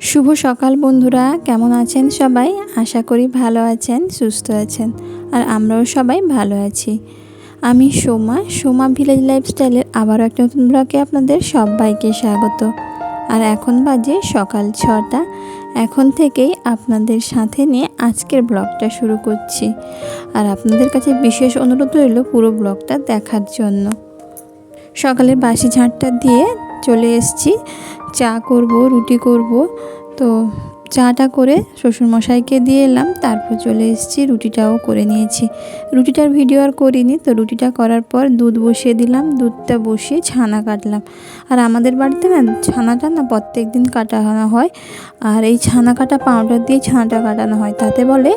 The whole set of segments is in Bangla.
শুভ সকাল বন্ধুরা, কেমন আছেন সবাই? আশা করি ভালো আছেন, সুস্থ আছেন, আর আমরাও সবাই ভালো আছি। আমি সোমা সোমা ভিলেজ লাইফস্টাইলের আবারও একটা নতুন ব্লগে আপনাদের সবাইকে স্বাগত। আর এখন বাজে সকাল ছটা। এখন থেকেই আপনাদের সাথে নিয়ে আজকের ব্লগটা শুরু করছি। আর আপনাদের কাছে বিশেষ অনুরোধ রইল পুরো ব্লগটা দেখার জন্য। সকালের বাসি ঝাঁটটা দিয়ে চলে এসেছি। চা করব রুটি করব। তো চাটা করে শ্বশুরমশাইকে দিয়ে এলাম, তারপর চলে এসেছি, রুটিটাও করে নিয়েছি। রুটিটার ভিডিও আর করিনি, তো রুটিটা করার পর দুধ বসিয়ে দিলাম, দুধটা বসিয়ে ছানা কাটলাম। আর আমাদের বাড়িতে না, ছানাটা না প্রত্যেক দিন কাটানো হয়, আর এই ছানা কাটা পাউডার দিয়ে ছানাটা কাটানো হয়। তাতে বলে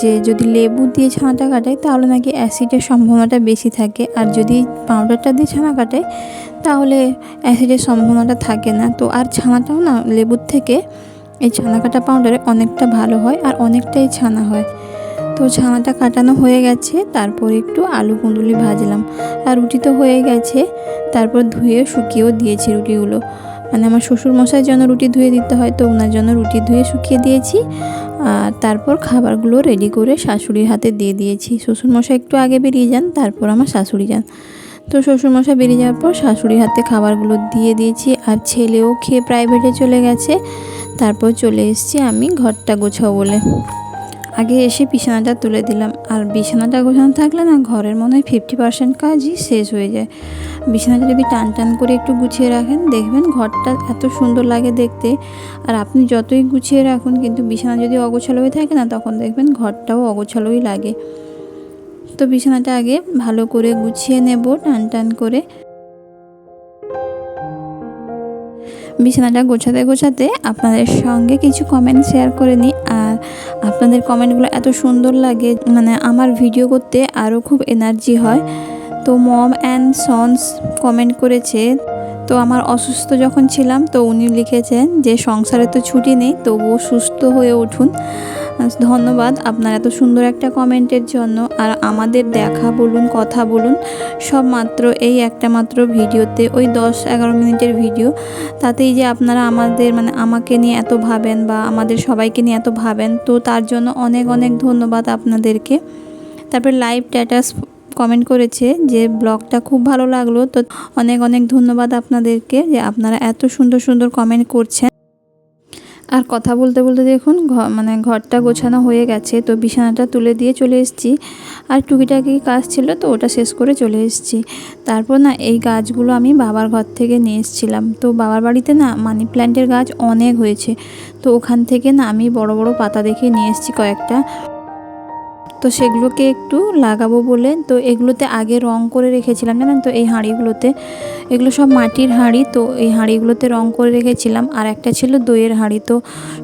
যে যদি লেবু দিয়ে ছানাটা কাটাই, তাহলে নাকি অ্যাসিডের সম্ভাবনাটা বেশি থাকে। আর যদি পাউডারটা দিয়ে ছানা কাটাই, তাহলে অ্যাসিডের সম্ভাবনাটা থাকে না। তো আর ছানাটাও না লেবুর থেকে এই ছানা কাটা পাউডারে অনেকটা ভালো হয় আর অনেকটাই ছানা হয়। তো ছানাটা কাটানো হয়ে গেছে, তারপর একটু আলু কুঁদুলি ভাজলাম। আর রুটি তো হয়ে গেছে, তারপর ধুয়ে শুকিয়েও দিয়েছি রুটিগুলো। মানে আমার শ্বশুর মশাইয়ের জন্য রুটি ধুয়ে দিতে হয়, তো ওনার জন্য রুটি ধুয়ে শুকিয়ে দিয়েছি। আর তারপর খাবারগুলো রেডি করে শাশুড়ির হাতে দিয়ে দিয়েছি। শ্বশুরমশাই একটু আগে বেরিয়ে যান, তারপর আমার শাশুড়ি যান। তো শ্বশুরমশাই বেরিয়ে যাওয়ার পর শাশুড়ির হাতে খাবারগুলো দিয়ে দিয়েছি, আর ছেলেও খেয়ে প্রাইভেটে চলে গেছে। তারপর চলে এসেছি আমি ঘরটা গোছাবো বলে। আগে এসে বিছানাটা তুলে দিলাম। আর বিছানাটা গোছানো থাকলে না ঘরের মনে হয় ফিফটি পার্সেন্ট কাজই শেষ হয়ে যায়। বিছানাটা যদি টান টান করে একটু গুছিয়ে রাখেন, দেখবেন ঘরটা এত সুন্দর লাগে দেখতে। আর আপনি যতই গুছিয়ে রাখুন, কিন্তু বিছানা যদি অগোছালো হয়ে থাকে না, তখন দেখবেন ঘরটাও অগোছালোই লাগে। তো বিছানাটা আগে ভালো করে গুছিয়ে নেব, টান টান করে। বিছানাটা গোছাতে গোছাতে আপনাদের সঙ্গে কিছু কমেন্ট শেয়ার করে নিই। আর আপনাদের কমেন্টগুলো এত সুন্দর লাগে মানে আমার ভিডিও করতে আরও খুব এনার্জি হয়। তো মম অ্যান্ড সন্স কমেন্ট করেছে, তো আমার অসুস্থ যখন ছিলাম, তো উনি লিখেছেন যে, সংসারে তো ছুটি নেই, তবুও সুস্থ হয়ে উঠুন। ধন্যবাদ আপনার এত সুন্দর একটা কমেন্টের জন্য। আর আমাদের দেখা বলুন, কথা বলুন, সব মাত্র এই একটা মাত্র ভিডিওতে, ওই দশ এগারো মিনিটের ভিডিও। তাতেই যে আপনারা আমাদের মানে আমাকে নিয়ে এত ভাবেন বা আমাদের সবাইকে নিয়ে এত ভাবেন, তো তার জন্য অনেক অনেক ধন্যবাদ আপনাদেরকে। তারপরে লাইভ স্ট্যাটাস কমেন্ট করেছে যে, ব্লগটা খুব ভালো লাগল। তো অনেক অনেক ধন্যবাদ আপনাদেরকে যে আপনারা এত সুন্দর সুন্দর কমেন্ট করছেন। আর কথা বলতে বলতে দেখুন মানে ঘরটা গোছানো হয়ে গেছে, তো বিছানাটা তুলে দিয়ে চলে এসেছি। আর টুকিটাকি কাজ ছিল, তো ওটা শেষ করে চলে এসেছি। তারপর না, এই গাছগুলো আমি বাবার ঘর থেকে নিয়ে এসেছিলাম। তো বাবার বাড়িতে না, মানি প্ল্যান্টের গাছ অনেক হয়েছে। তো ওখান থেকে না, আমি বড় বড় পাতা দেখে নিয়ে এসেছি কয়েকটা। তো সেগুলোকে একটু লাগাবো বলে। তো এগুলোতে আগে রং করে রেখেছিলাম, জানেন তো? এই হাঁড়িগুলোতে। এগুলো সব মাটির হাঁড়ি, তো এই হাঁড়িগুলোতে রং করে রেখেছিলাম। আর একটা ছিল দইয়ের হাঁড়ি, তো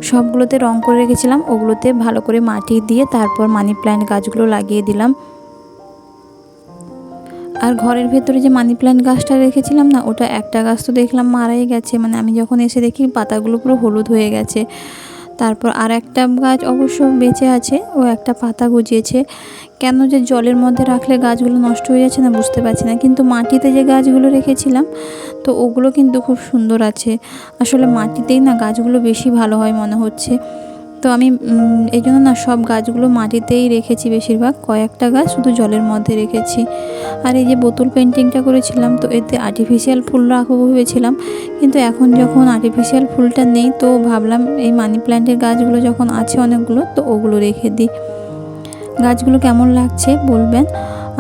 সবগুলোতে রং করে রেখেছিলাম। ওগুলোতে ভালো করে মাটি দিয়ে তারপর মানি প্ল্যান্ট গাছগুলো লাগিয়ে দিলাম। আর ঘরের ভেতরে যে মানি প্ল্যান্ট গাছটা রেখেছিলাম না, ওটা একটা গাছ তো দেখলাম মারাই গেছে। মানে আমি যখন এসে দেখি পাতাগুলো পুরো হলুদ হয়ে গেছে। তারপর আর একটা গাছ অবশ্য বেঁচে আছে, ও একটা পাতা গুজিয়েছে। কেন যে জলের মধ্যে রাখলে গাছগুলো নষ্ট হয়ে যাচ্ছে না বুঝতে পারছি না, কিন্তু মাটিতে যে গাছগুলো রেখেছিলাম, তো ওগুলো কিন্তু খুব সুন্দর আছে। আসলে মাটিতেই না গাছগুলো বেশি ভালো হয় মনে হচ্ছে। তো আমি এই জন্য না সব গাছগুলো মাটিতেই রেখেছি বেশিরভাগ। কয়েকটা গাছ শুধু জলের মধ্যে রেখেছি। আর এই যে বোতল পেন্টিংটা করেছিলাম, তো এতে আর্টিফিশিয়াল ফুল রাখব ভেবেছিলাম। কিন্তু এখন যখন আর্টিফিশিয়াল ফুলটা নেই, তো ভাবলাম এই মানি প্ল্যান্টের গাছগুলো যখন আছে অনেকগুলো, তো ওগুলো রেখে দিই। গাছগুলো কেমন লাগছে বলবেন?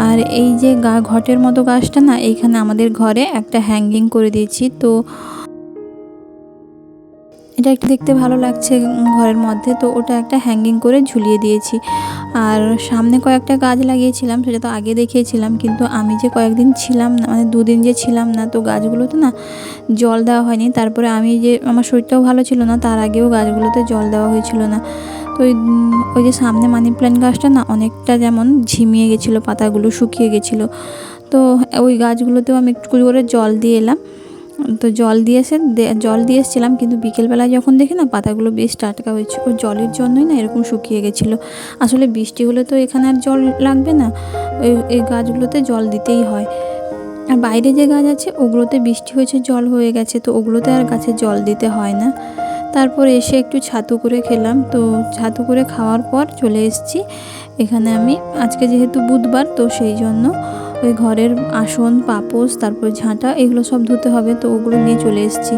আর এই যে গা, ঘটের মতো গাছটা না, এইখানে আমাদের ঘরে একটা হ্যাঙ্গিং করে দিয়েছি। তো এটা একটু দেখতে ভালো লাগছে ঘরের মধ্যে, তো ওটা একটা হ্যাঙ্গিং করে ঝুলিয়ে দিয়েছি। আর সামনে কয়েকটা গাছ লাগিয়েছিলাম, সেটা তো আগে দেখিয়েছিলাম, কিন্তু আমি যে কয়েকদিন ছিলাম না মানে দুদিন যে ছিলাম না, তো গাছগুলোতে না জল দেওয়া হয়নি। তারপরে আমি যে, আমার শরীরটাও ভালো ছিল না, তার আগেও গাছগুলোতে জল দেওয়া হয়েছিল না। তো ওই ওই যে সামনে মানি প্ল্যান্ট গাছটা না, অনেকটা যেমন ঝিমিয়ে গেছিল, পাতাগুলো শুকিয়ে গেছিল। তো ওই গাছগুলোতেও আমি একটু করে জল দিয়ে এলাম। তো জল দিয়ে এসে জল দিয়ে এসেছিলাম, কিন্তু বিকেলবেলায় যখন দেখি না, পাতাগুলো বেশ টাটকা হয়েছে। ও জলের জন্যই না এরকম শুকিয়ে গেছিল। আসলে বৃষ্টি হলে তো এখানে আর জল লাগবে না। ওই, এই গাছগুলোতে জল দিতেই হয়। আর বাইরে যে গাছ আছে, ওগুলোতে বৃষ্টি হয়েছে, জল হয়ে গেছে, তো ওগুলোতে আর গাছে জল দিতে হয় না। তারপর এসে একটু ছাতু করে খেলাম। তো ছাতু করে খাওয়ার পর চলে এসেছি। এখানে আমি, আজকে যেহেতু বুধবার, তো সেই জন্য ওই ঘরের আসন পাপোস তারপর ঝাঁটা, এগুলো সব ধুতে হবে, তো ওগুলো নিয়ে চলে এসেছি।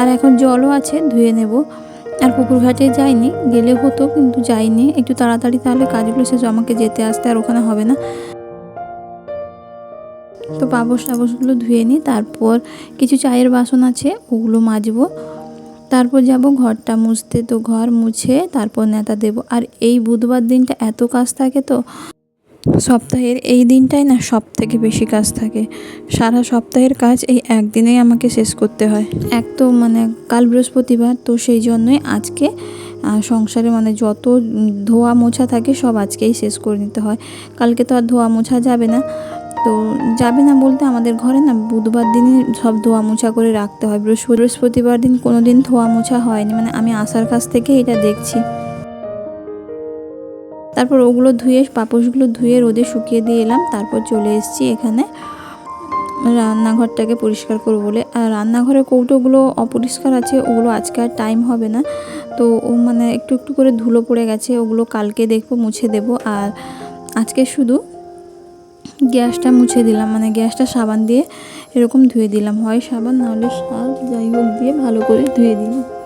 আর এখন জলও আছে, ধুয়ে নেব। আর পুকুর ঘাটে যাইনি গেলে হতো, কিন্তু যাইনি। একটু তাড়াতাড়ি তাহলে কাজগুলো শেষ আমাকে যেতে আসতে, আর ওখানে হবে না। তো পাবস টাবসগুলো ধুয়ে নিই, তারপর কিছু চায়ের বাসন আছে, ওগুলো মাজবো। তারপর যাব ঘরটা মুছতে, তো ঘর মুছে, তারপর নেতা দেব। আর এই বুধবার দিনটা এত কাজ থাকে তো সপ্তাহের এই দিনটাই না সব থেকে বেশি কাজ থাকে। সারা সপ্তাহের কাজ এই একদিনেই আমাকে শেষ করতে হয়। এক তো মানে কাল বৃহস্পতিবার, তো সেই জন্যই আজকে সংসারে মানে যত ধোয়া মোছা থাকে সব আজকেই শেষ করে নিতে হয়। কালকে তো আর ধোয়া মোছা যাবে না। তো যাবে না বলতে আমাদের ঘরে না বুধবার দিনই সব ধোয়া মোছা করে রাখতে হয়। বৃহস্পতি বৃহস্পতিবার দিন কোনো দিন ধোয়া মোছা হয়নি। মানে আমি আসার কাছ থেকে এটা দেখছি। তারপর ওগুলো ধুয়ে, পাপোশগুলো ধুয়ে রোদে শুকিয়ে দিয়ে এলাম। তারপর চলে এসেছি এখানে। রান্নাঘরটাকে পরিষ্কার করব বলে। আর রান্নাঘরের কৌটোগুলো অপরিষ্কার আছে, ওগুলো আজকে আর টাইম হবে না। তো ও মানে একটু একটু করে ধুলো পড়ে গেছে, ওগুলো কালকে দেখব, মুছে দেব। আর আজকে শুধু গ্যাসটা মুছে দিলাম মানে গ্যাসটা সাবান দিয়ে এরকম ধুয়ে দিলাম। হয় সাবান নাহলে সার্ফ যাই হোক দিয়ে ভালো করে ধুয়ে দিলাম।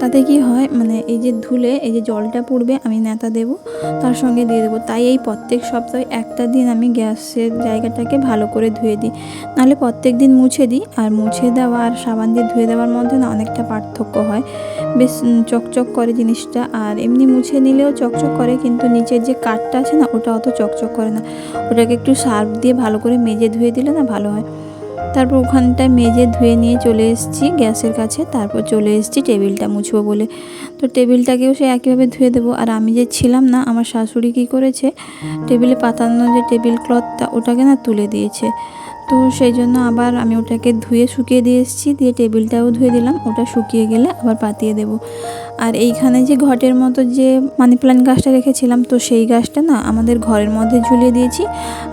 তাতে কি হয় মানে এই যে ধুলে, এই যে জলটা পড়বে, আমি নেতা দেব, তার সঙ্গে দিয়ে দেবো। তাই এই প্রত্যেক সপ্তাহে একটা দিন আমি গ্যাসের জায়গাটাকে ভালো করে ধুয়ে দিই। নাহলে প্রত্যেক দিন মুছে দিই, আর মুছে দেওয়া আর সাবান দিয়ে ধুয়ে দেওয়ার মধ্যে না অনেকটা পার্থক্য হয়। বেশ চকচক করে জিনিসটা, আর এমনি মুছে নিলেও চকচক করে, কিন্তু নিচের যে কাঠটা আছে না, ওটা অত চকচক করে না। ওটাকে একটু সার্ফ দিয়ে ভালো করে মেজে ধুয়ে দিলে না ভালো হয়। তারপর ওখানটায় মেজে ধুয়ে নিয়ে চলে এসেছি, গ্যাসের কাছে। তারপর চলে এসেছি টেবিলটা মুছবো বলে। তো টেবিলটাকেও সে একইভাবে ধুয়ে দেবো। আর আমি যে ছিলাম না, আমার শাশুড়ি কী করেছে? টেবিলে পাতানো যে টেবিল ক্লথটা, ওটাকে না তুলে দিয়েছে। তো সেই জন্য আবার আমি ওটাকে ধুয়ে শুকিয়ে দিয়ে এসেছি। দিয়ে টেবিলটাও ধুয়ে দিলাম। ওটা শুকিয়ে গেলে আবার পাতিয়ে দেব। আর এইখানে যে ঘটের মতো যে মানি প্ল্যান্ট গাছটা রেখেছিলাম, তো সেই গাছটা না আমাদের ঘরের মধ্যে ঝুলিয়ে দিয়েছি।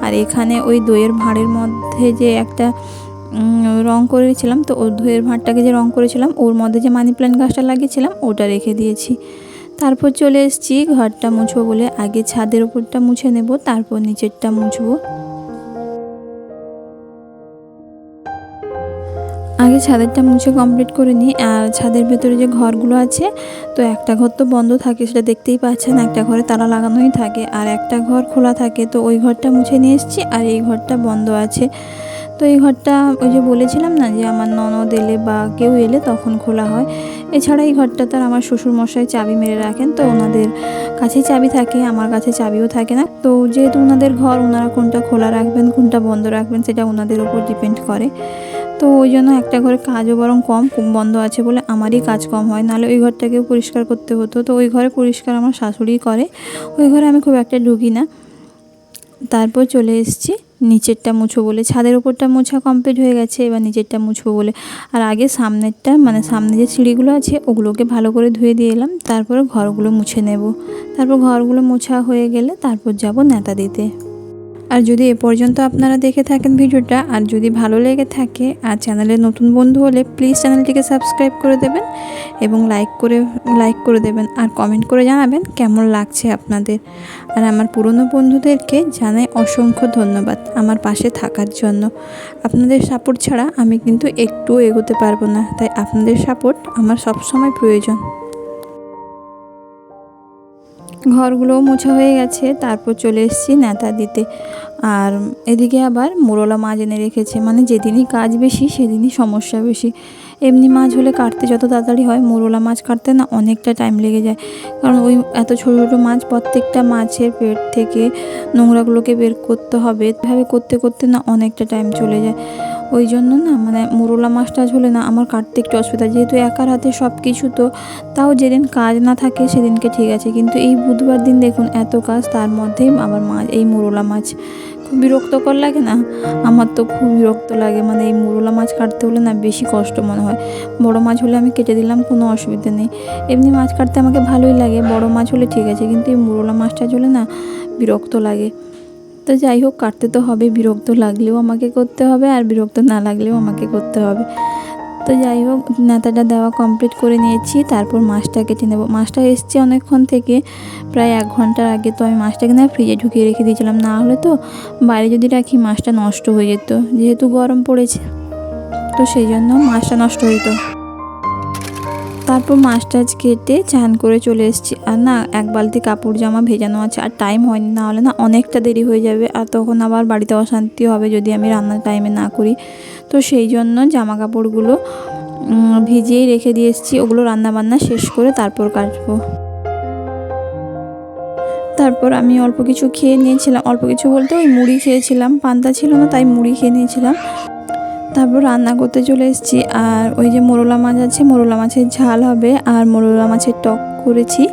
আর এখানে ওই দইয়ের ভাঁড়ের মধ্যে যে একটা রং করেছিলাম তো ওর ধুয়ের ভাঁড়টাকে যে রং করেছিলাম, ওর মধ্যে যে মানি প্ল্যান্ট গাছটা লাগিয়েছিলাম, ওটা রেখে দিয়েছি। তারপর চলে এসেছি ঘরটা মুছবো বলে। আগে ছাদের উপরটা মুছে নেব, তারপর নিচেরটা মুছবো। আগে ছাদেরটা মুছে কমপ্লিট করে নিই। আর ছাদের ভেতরে যে ঘরগুলো আছে, তো একটা ঘর তো বন্ধ থাকে, সেটা দেখতেই পাচ্ছেন। একটা ঘরে তালা লাগানোই থাকে, আর একটা ঘর খোলা থাকে। তো ওই ঘরটা মুছে নিয়ে এসেছি, আর এই ঘরটা বন্ধ আছে। তো এই ঘরটা ওই যে বলেছিলাম না যে আমার ননদ এলে বা কেউ এলে তখন খোলা হয়। এছাড়া এই ঘরটা তার আমার শ্বশুরমশাই চাবি মেরে রাখেন, তো ওনাদের কাছেই চাবি থাকে, আমার কাছে চাবিও থাকে না। তো যেহেতু ওনাদের ঘর, ওনারা কোনটা খোলা রাখবেন, কোনটা বন্ধ রাখবেন, সেটা ওনাদের ওপর ডিপেন্ড করে। তো ওই জন্য একটা ঘরে কাজও বরং কম বন্ধ আছে বলে আমারই কাজ কম হয়। নাহলে ওই ঘরটাকেও পরিষ্কার করতে হতো। তো ওই ঘরে পরিষ্কার আমার শাশুড়ি করে। ওই ঘরে আমি খুব একটা ঢুকি না। তারপর চলে এসেছি। নিচেরটা মুছবো বলে, ছাদের ওপরটা মোছা কমপ্লিট হয়ে গেছে, এবার নিচেরটা মুছবো বলে। আর আগে সামনেরটা মানে সামনে যে সিঁড়িগুলো আছে, ওগুলোকে ভালো করে ধুয়ে দিয়ে এলাম, তারপরে ঘরগুলো মুছে নেব। তারপর ঘরগুলো মোছা হয়ে গেলে তারপর যাব নেতা দিতে। আর যদি এ পর্যন্ত আপনারা দেখে থাকেন ভিডিওটা আর যদি ভালো লেগে থাকে আর চ্যানেলে নতুন বন্ধু হলে প্লিজ চ্যানেলটিকে সাবস্ক্রাইব করে দেবেন এবং লাইক করে লাইক করে দেবেন আর কমেন্ট করে জানাবেন কেমন লাগছে আপনাদের। আর আমার পুরনো বন্ধুদেরকে জানাই অসংখ্য ধন্যবাদ আমার পাশে থাকার জন্য। আপনাদের সাপোর্ট ছাড়া আমি কিন্তু একটুও এগোতে পারব না, তাই আপনাদের সাপোর্ট আমার সবসময় প্রয়োজন। ঘরগুলোও মোছা হয়ে গেছে, তারপর চলে এসেছি নেতা দিতে। আর এদিকে আবার মোরলা মাছ এনে রেখেছে মানে যেদিনই কাজ বেশি সেদিনই সমস্যা বেশি। এমনি মাছ হলে কাটতে যত তাড়াতাড়ি হয়, মোরলা মাছ কাটতে না অনেকটা টাইম লেগে যায়। কারণ ওই এত ছোটো ছোটো মাছ প্রত্যেকটা মাছের পেট থেকে নোংরাগুলোকে বের করতে হবে। এভাবে করতে করতে না অনেকটা টাইম চলে যায়। ওই জন্য না মানে মোরলা মাছটা হলে না, আমার কাটতে একটু অসুবিধা। যেহেতু একার হাতে সব কিছু তো তাও যেদিন কাজ না থাকে সেদিনকে ঠিক আছে। কিন্তু এই বুধবার দিন দেখুন এত কাজ, তার মধ্যেই আমার মাছ এই মোরলা মাছ খুব বিরক্তকর লাগে না? আমার তো খুব বিরক্ত লাগে মানে এই মোরলা মাছ কাটতে হলে না বেশি কষ্ট মনে হয়। বড় মাছ হলে আমি কেটে দিলাম, কোনো অসুবিধা নেই। এমনি মাছ কাটতে আমাকে ভালোই লাগে, বড় মাছ হলে ঠিক আছে, কিন্তু এই মোরলা মাছটা ঝোলে না বিরক্ত লাগে। তো যাই হোক, কাটতে তো হবে, বিরক্ত লাগলেও আমাকে করতে হবে আর বিরক্ত না লাগলেও আমাকে করতে হবে। তো যাই হোক, নেতাটা দেওয়া কমপ্লিট করে নিয়েছি, তারপর মাছটা কেটে নেব। মাছটা এসছে অনেকক্ষণ থেকে, প্রায় এক ঘণ্টার আগে, তো আমি মাছটাকে না ফ্রিজে ঢুকিয়ে রেখে দিয়েছিলাম। না হলে তো বাইরে যদি রাখি, মাছটা নষ্ট হয়ে যেত, যেহেতু গরম পড়েছে। তো সেই জন্য মাছটা নষ্ট যেত। তারপর মাছ টাছ কেটে চান করে চলে এসেছি। আর না, এক বালতি কাপড় জামা ভেজানো আছে, আর টাইম হয়নি না হলে না অনেকটা দেরি হয়ে যাবে, আর তখন আবার বাড়িতে অশান্তি হবে যদি আমি রান্নার টাইমে না করি। তো সেই জন্য জামা কাপড়গুলো ভিজিয়েই রেখে দিয়ে এসেছি, ওগুলো রান্না বান্না শেষ করে তারপর কাটবো। তারপর আমি অল্প কিছু খেয়ে নিয়েছিলাম, অল্প কিছু বলতে ওই মুড়ি খেয়েছিলাম, পান্তা ছিল না, তাই মুড়ি খেয়ে নিয়েছিলাম। তারপর রান্না করতে চলে এসেছি। আর ওই যে মোরলা মাছ আছে, মোরলা মাছের ঝাল হবে। আর মোরলা মাছের টক করেছি।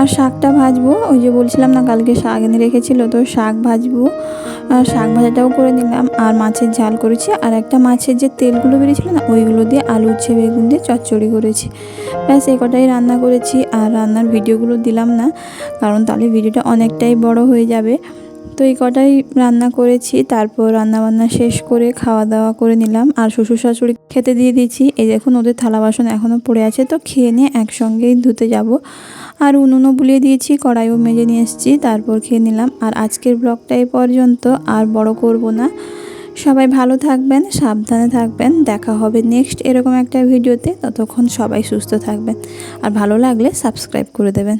আর শাকটা ভাজবো। ওই যে বলছিলাম না, কালকে শাক এনে রেখেছিল, তো শাক ভাজবো। আর শাক ভাজাটাও করে নিলাম। আর মাছের ঝাল করেছি। আর একটা মাছের যে তেলগুলো বেরিয়েছিল না, ওইগুলো দিয়ে আলু, উচ্ছে, বেগুন দিয়ে চচ্চড়ি করেছি। ব্যাস এই কটাই রান্না করেছি। আর রান্নার ভিডিওগুলো দিলাম না, কারণ তাহলে ভিডিওটা অনেকটাই বড় হয়ে যাবে। তো এই কটাই রান্না করেছি। তারপর রান্না বান্না শেষ করে খাওয়া দাওয়া করে নিলাম। আর শ্বশুর শাশুড়ি খেতে দিয়ে দিয়েছি। এই দেখুন ওদের থালা বাসন এখনও পড়ে আছে, তো খেয়ে নিয়ে একসঙ্গেই ধুতে যাব। আর উনুনও বুলিয়ে দিয়েছি, কড়াইও মেজে নিয়ে এসেছি, তারপর খেয়ে নিলাম। আর আজকের ব্লগটা এই পর্যন্ত, আর বড় করব না। সবাই ভালো থাকবেন, সাবধানে থাকবেন। দেখা হবে নেক্সট এরকম একটা ভিডিওতে। ততক্ষণ সবাই সুস্থ থাকবেন। আর ভালো লাগলে সাবস্ক্রাইব করে দেবেন।